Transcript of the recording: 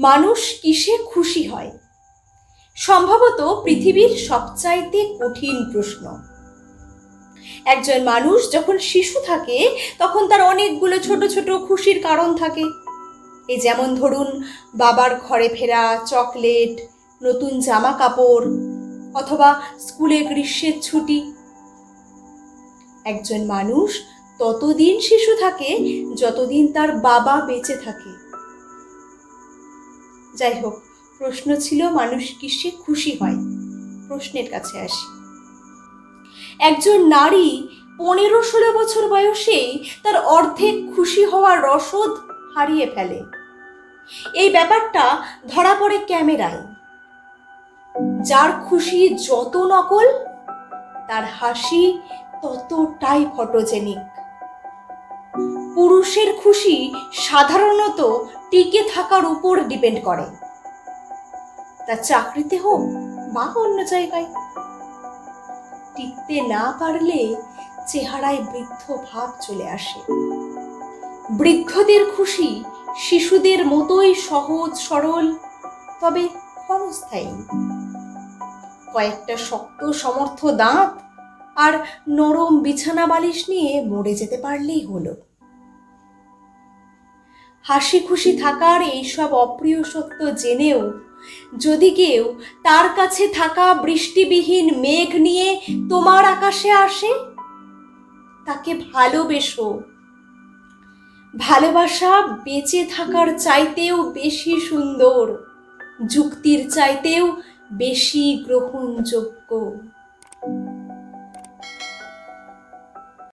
মানুষ কিসে খুশি হয়? সম্ভবত পৃথিবীর সবচাইতে কঠিন প্রশ্ন। একজন মানুষ যখন শিশু থাকে, তখন তার অনেকগুলো ছোট ছোট খুশির কারণ থাকে। এই যেমন ধরুন, বাবার ঘরে ফেরা চকলেট, নতুন জামা কাপড় অথবা স্কুলে গ্রীষ্মের ছুটি। একজন মানুষ ততদিন শিশু থাকে, যতদিন তার বাবা বেঁচে থাকে। যাই হোক, প্রশ্ন ছিল মানুষ কিসে খুশি হয়? প্রশ্নের কাছে আসি। একজন নারী পনেরো ষোলো বছর বয়সেই তার অর্ধেক খুশি হওয়ার রসদ হারিয়ে ফেলে। এই ব্যাপারটা ধরা পড়ে ক্যামেরায়। যার খুশি যত নকল, তার হাসি ততটাই ফটোজেনিক পুরুষের খুশি সাধারণত টিকে থাকার উপর ডিপেন্ড করে। তা চাকরিতে হোক বা অন্য জায়গায়। টিকতে না পারলে চেহারায় বৃদ্ধ ভাব চলে আসে। বৃদ্ধদের খুশি শিশুদের মতোই সহজ, সরল, তবে ক্ষণস্থায়ী। কয়েকটা শক্ত, সমর্থ দাঁত আর নরম বিছানা বালিশ নিয়ে মরে যেতে পারলেই হলো। হাসি খুশি থাকার এইসব অপ্রিয় সত্য জেনেও, যদি কেউ তার কাছে থাকা বৃষ্টিবিহীন মেঘ নিয়ে তোমার আকাশে আসে, তাকে ভালোবেসো। ভালোবাসা বেঁচে থাকার চাইতেও বেশি সুন্দর, যুক্তির চাইতেও বেশি গ্রহণযোগ্য।